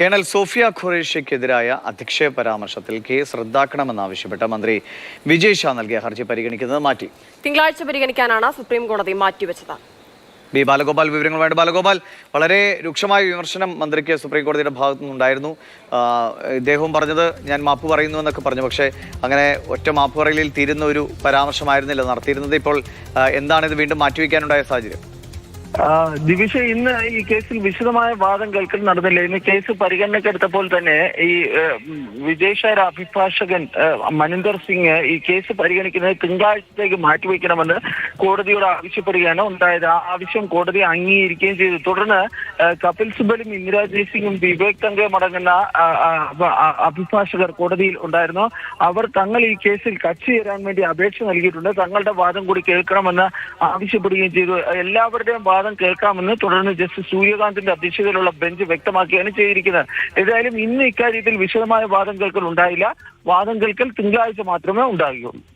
Colonel Sophia ഖുറേഷ്യക്കെതിരായ അധിക്ഷേപ പരാമർശത്തിൽ case റദ്ദാക്കണമെന്നാവശ്യപ്പെട്ട് മന്ത്രി വിജയ് ഷാ നൽകിയ ഹർജി പരിഗണിക്കുന്നത് മാറ്റി. തിങ്കളാഴ്ച പരിഗണിക്കാനാണ് സുപ്രീം കോടതി മാറ്റിവെച്ചത്. ബി ബാലഗോപാൽ വിവരങ്ങളുമായിട്ട്. ബാലഗോപാൽ വളരെ രൂക്ഷമായ വിമർശനം മന്ത്രിക്ക് സുപ്രീം കോടതിയുടെ ഭാഗത്തു നിന്നുണ്ടായിരുന്നു ഇദ്ദേഹവും പറഞ്ഞത് ഞാൻ മാപ്പ് പറയുന്നു എന്നൊക്കെ പറഞ്ഞു. പക്ഷേ അങ്ങനെ ഒറ്റ മാപ്പ് പറയലിൽ തീരുന്ന ഒരു പരാമർശമായിരുന്നില്ല നടത്തിയിരുന്നത്. ഇപ്പോൾ എന്താണ് ഇത് വീണ്ടും മാറ്റിവെക്കാനുണ്ടായ സാഹചര്യം? ദിവിഷ ഇന്ന് ഈ കേസിൽ വിശദമായ വാദം കേൾക്കൽ നടന്നില്ല. ഇന്ന് കേസ് പരിഗണനക്കെടുത്തപ്പോൾ തന്നെ ഈ ഏഹ്, അഭിഭാഷകൻ മനീന്ദർ സിംഗ് ഈ കേസ് പരിഗണിക്കുന്നത് തിങ്കളാഴ്ചത്തേക്ക് മാറ്റിവെക്കണമെന്ന് കോടതിയോട് ആവശ്യപ്പെടുകയാണ്. ഉണ്ടായത് ആ ആവശ്യം കോടതി അംഗീകരിക്കുകയും ചെയ്തു. തുടർന്ന് കപിൽ സിബലും ഇന്ദിരാജയ് സിംഗും വിവേക് തങ്കയും അടങ്ങുന്ന അഭിഭാഷകർ കോടതിയിൽ ഉണ്ടായിരുന്നു. അവർ തങ്ങൾ ഈ കേസിൽ കക്ഷി ചേരാൻ വേണ്ടി അപേക്ഷ നൽകിയിട്ടുണ്ട്. തങ്ങളുടെ വാദം കൂടി കേൾക്കണമെന്ന് ആവശ്യപ്പെടുകയും ചെയ്തു. എല്ലാവരുടെയും വാദം കേൾക്കാമെന്ന് തുടർന്ന് ജസ്റ്റിസ് സൂര്യകാന്തിന്റെ അധ്യക്ഷതയിലുള്ള ബെഞ്ച് വ്യക്തമാക്കുകയാണ് ചെയ്തിരിക്കുന്നത്. ഏതായാലും ഇന്ന് ഇക്കാര്യത്തിൽ വിശദമായ വാദം കേൾക്കൽ ഉണ്ടായില്ല. വാദം കേൾക്കൽ തിങ്കളാഴ്ച മാത്രമേ ഉണ്ടാകുകയുള്ളൂ